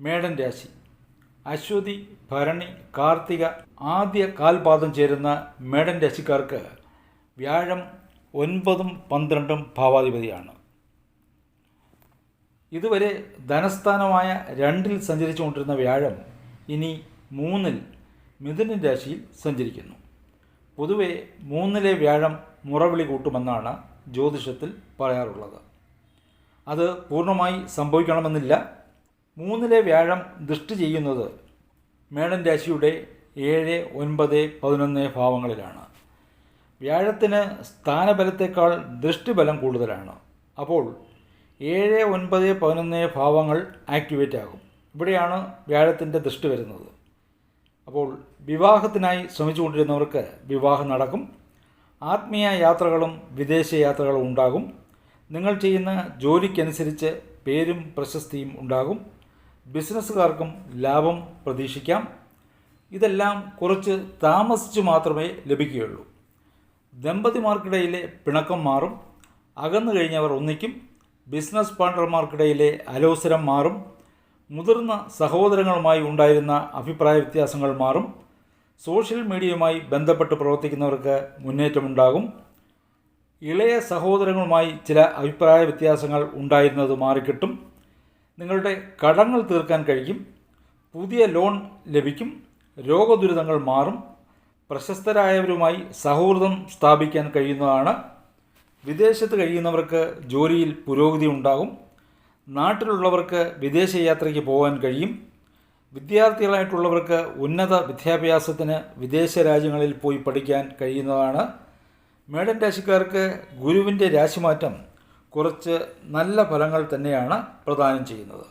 മേടൻ രാശി. അശ്വതി ഭരണി കാർത്തിക ആദ്യ കാൽപാദം ചേരുന്ന മേടൻ രാശിക്കാർക്ക് വ്യാഴം ഒൻപതും പന്ത്രണ്ടും ഭാവാധിപതിയാണ്. ഇതുവരെ ധനസ്ഥാനമായ രണ്ടിൽ സഞ്ചരിച്ചുകൊണ്ടിരുന്ന വ്യാഴം ഇനി മൂന്നിൽ മിഥുന രാശിയിൽ സഞ്ചരിക്കുന്നു. പൊതുവെ മൂന്നിലെ വ്യാഴം മുറവിളി കൂട്ടുമെന്നാണ് ജ്യോതിഷത്തിൽ പറയാറുള്ളത്. അത് പൂർണമായി സംഭവിക്കണമെന്നില്ല. മൂന്നിലെ വ്യാഴം ദൃഷ്ടി ചെയ്യുന്നത് മേടൻ രാശിയുടെ ഏഴ് ഒൻപത് പതിനൊന്ന് ഭാവങ്ങളിലാണ്. വ്യാഴത്തിന് സ്ഥാനബലത്തേക്കാൾ ദൃഷ്ടിബലം കൂടുതലാണ്. അപ്പോൾ ഏഴ് ഒൻപത് പതിനൊന്ന് ഭാവങ്ങൾ ആക്ടിവേറ്റ് ആകും. ഇവിടെയാണ് വ്യാഴത്തിന്റെ ദൃഷ്ടി വരുന്നത്. അപ്പോൾ വിവാഹത്തിനായി ശ്രമിച്ചുകൊണ്ടിരുന്നവർക്ക് വിവാഹം നടക്കും. ആത്മീയ യാത്രകളും വിദേശ യാത്രകളും ഉണ്ടാകും. നിങ്ങൾ ചെയ്യുന്ന ജോലിക്കനുസരിച്ച് പേരും പ്രശസ്തിയും ഉണ്ടാകും. ബിസിനസ്സുകാർക്കും ലാഭം പ്രതീക്ഷിക്കാം. ഇതെല്ലാം കുറച്ച് താമസിച്ച് മാത്രമേ ലഭിക്കുകയുള്ളൂ. ദമ്പതിമാർക്കിടയിലെ പിണക്കം മാറും. അകന്നു കഴിഞ്ഞവർ ഒന്നിക്കും. ബിസിനസ് പാർട്ണർമാർക്കിടയിലെ അലോസരം മാറും. മുതിർന്ന സഹോദരങ്ങളുമായി ഉണ്ടായിരുന്ന അഭിപ്രായ വ്യത്യാസങ്ങൾ മാറും. സോഷ്യൽ മീഡിയയുമായി ബന്ധപ്പെട്ട് പ്രവർത്തിക്കുന്നവർക്ക് മുന്നേറ്റമുണ്ടാകും. ഇളയ സഹോദരങ്ങളുമായി ചില അഭിപ്രായ വ്യത്യാസങ്ങൾ ഉണ്ടായിരുന്നത് മാറിക്കിട്ടും. നിങ്ങളുടെ കടങ്ങൾ തീർക്കാൻ കഴിയും പുതിയ ലോൺ ലഭിക്കും രോഗദുരിതങ്ങൾ മാറും പ്രശസ്തരായവരുമായി സൗഹൃദം സ്ഥാപിക്കാൻ കഴിയുന്നതാണ്. വിദേശത്ത് കഴിയുന്നവർക്ക് ജോലിയിൽ പുരോഗതി ഉണ്ടാകും നാട്ടിലുള്ളവർക്ക് വിദേശ യാത്രയ്ക്ക് പോകാൻ കഴിയും വിദ്യാർത്ഥികളായിട്ടുള്ളവർക്ക് ഉന്നത വിദ്യാഭ്യാസത്തിന് വിദേശ രാജ്യങ്ങളിൽ പോയി പഠിക്കാൻ കഴിയുന്നതാണ്. മേഡൻ രാശിക്കാർക്ക് ഗുരുവിന്റെ രാശിമാറ്റം കുറച്ച് നല്ല ഫലങ്ങൾ തന്നെയാണ് പ്രദാനം ചെയ്യുന്നത്.